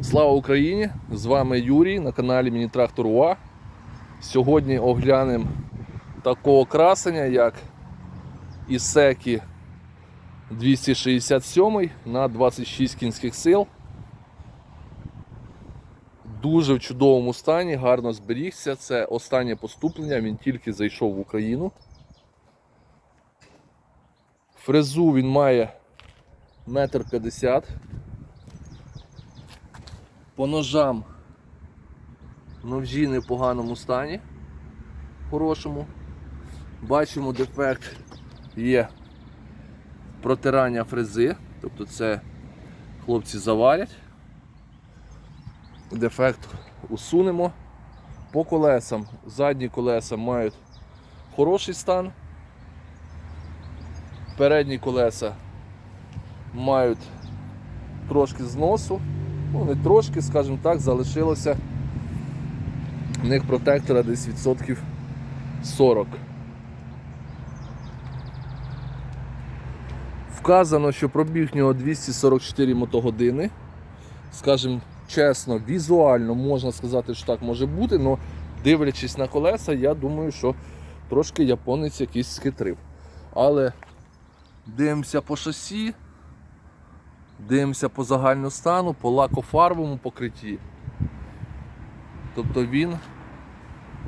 Слава Україні! З вами Юрій на каналі Міні-Трактор УА. Сьогодні оглянемо такого красення, як Ісекі 267 на 26 кінських сил. Дуже в чудовому стані, гарно зберігся. Це останнє поступлення, він тільки зайшов в Україну. Фрезу він має метр п'ятдесят. По ножам ножі не в поганому стані, хорошому. Бачимо, дефект є протирання фрези, тобто це хлопці заварять. Дефект усунемо. По колесам, задні колеса мають хороший стан. Передні колеса мають трошки зносу. Ну, не трошки, скажімо так, залишилося в них протектора десь відсотків 40. Вказано, що пробіг нього 244 мотогодини. Скажімо чесно, візуально можна сказати, що так може бути, але дивлячись на колеса, я думаю, що трошки японець якийсь схитрив. Але дивимося по шасі, дивимося по загальному стану, по лакофарбовому покритті. Тобто він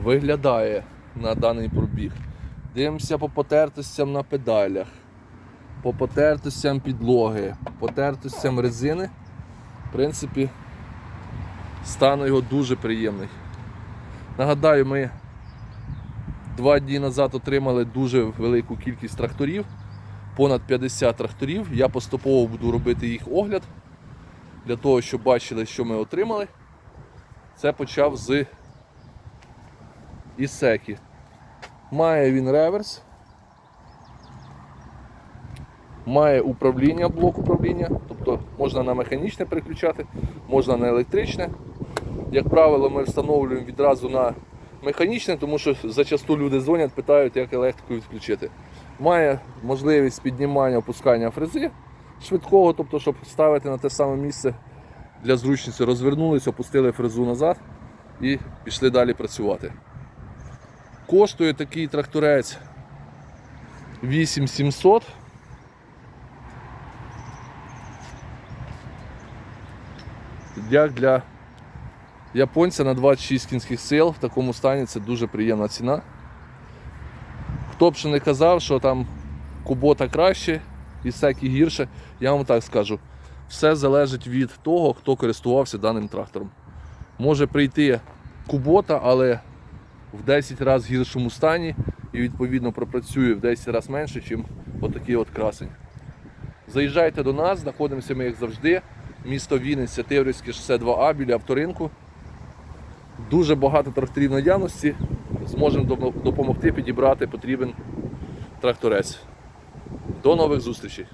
виглядає на даний пробіг. Дивимося по потертостям на педалях, по потертостям підлоги, по потертостям резини. В принципі, стан його дуже приємний. Нагадаю, ми два дні назад отримали дуже велику кількість тракторів понад 50 тракторів. Я поступово буду робити їх огляд для того, щоб бачили, що ми отримали. Це почав з Ісекі. Має він реверс, має управління, блок управління, тобто можна на механічне переключати, можна на електричне. Як правило, ми встановлюємо відразу на механічне, тому що зачасту люди дзвонять, питають, як електрику відключити. Має можливість піднімання опускання фрези швидкого, тобто, щоб ставити на те саме місце для зручності, розвернулися, опустили фрезу назад і пішли далі працювати. Коштує такий тракторець 8700. Як для японця на 26 кінських сил в такому стані це дуже приємна ціна. Хто б ще не казав, що там кубота краще і всякі гірше, я вам так скажу. Все залежить від того, хто користувався даним трактором. Може прийти кубота, але в 10 разів гіршому стані і відповідно пропрацює в 10 разів менше, ніж отакий от красень. Заїжджайте до нас, знаходимося ми як завжди. Місто Вінниця, Теврівське шосе 2А біля авторинку. Дуже багато тракторів наявності. Зможемо допомогти підібрати потрібен тракторець. До нових зустрічей!